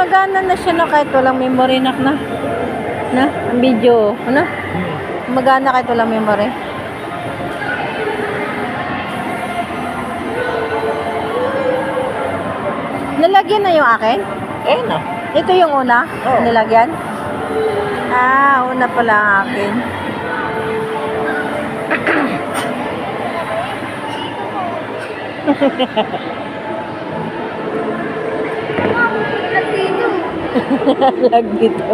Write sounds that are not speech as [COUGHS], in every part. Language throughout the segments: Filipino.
Gumagana na siya na kahit walang memory nak na. Na, ang video. Ano? Gumagana kahit walang memory. Nalagyan na yung akin? Eh, na. Ito yung una? Oo. Nilagyan? Ah, una pala ang akin. [LAUGHS] Lag dito.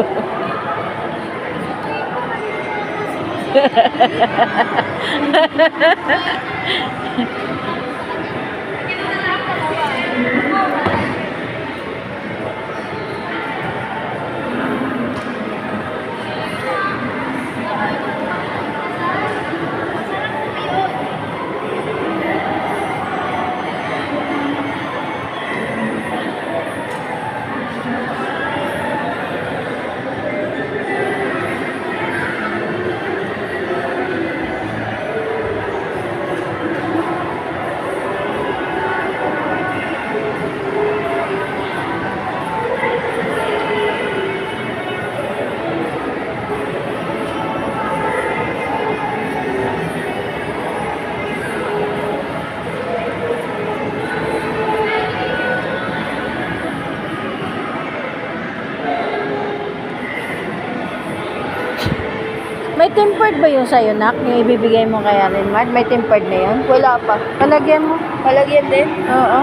Tempered ba yung sa'yo, Nak? Yung ibibigay mo kay Aaron Mart? May tempered na yun? Wala pa. Palagyan mo. Palagyan din. Oo.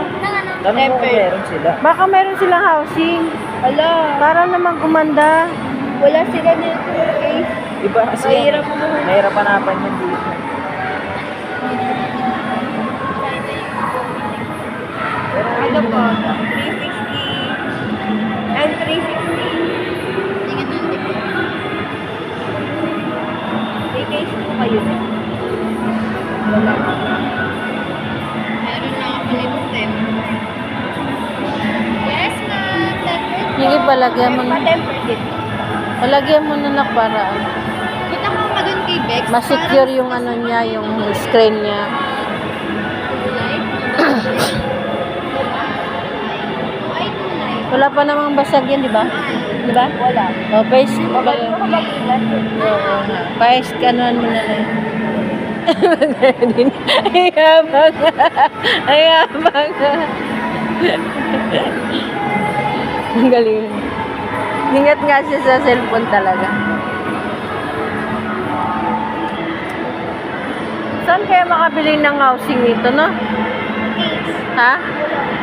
Tanong mo kung meron sila. Baka meron silang housing. Wala. Para naman gumanda. Wala sila nito. Okay. Iba kasi Mahirap mo. Mahirap hanapan yun dito. Wala. Meron na ako Tem. Yes, ma'am. Tempered Sige, palagyan mo din. Palagyan mo na, Nak, para ano. Kita ko pa dun kay Bex. ma-secure yung ano niya, yung screen niya. Wala pa namang basag yan, di ba? Di ba? Wala. O, paste. Babalik ko kabagilan. Oo nga. Paste, kanuan mo na lang. [LAUGHS] Ay, habang. Ay, habang. Ang galing. Ingat nga siya sa cellphone talaga. Saan kaya makabili ng housing nito, no? Ha?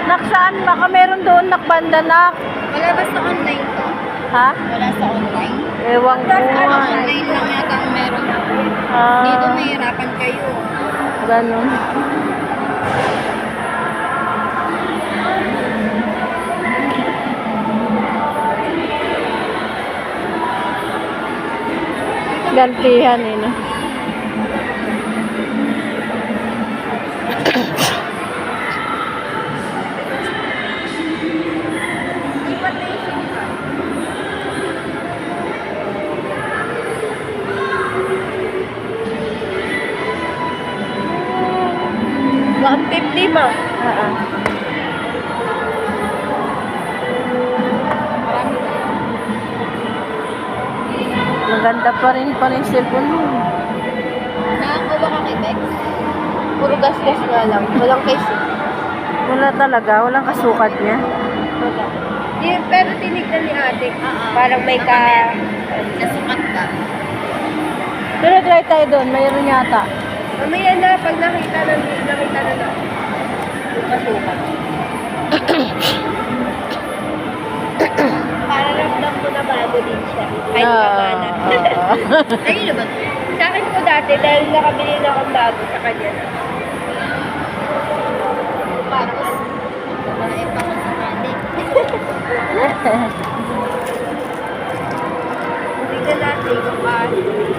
Naksaan? Baka meron doon nakbanda nak. Wala ba sa online to? Ha? Wala sa online? Ewan ko Ano, online lang yata ang meron. Ah, Dito mahirapan kayo. ganun. Gantihan eh, no? Baka 50 ma. Ah. Maganda pa rin pa rin cellphone mo. Nakakuha ka kay Bex? Puro gas-gas nga lang. Walang case. Wala talaga, walang kasukat niya. Wala. Di, pero tinignan ni ate. Parang may ka... Nasukat ka. Pero try tayo doon, mayroon yata. Mamaya na, pag nakita na, nakita na na. [COUGHS] Para ramdam ko na bago din siya. Kahit uh, pamana. Ayun. Sa akin ko dati, dahil nakabili na akong bago sa kanya na. Parang, kumain pa ko sa kanin. [LAUGHS] Hindi ka natin, kumain.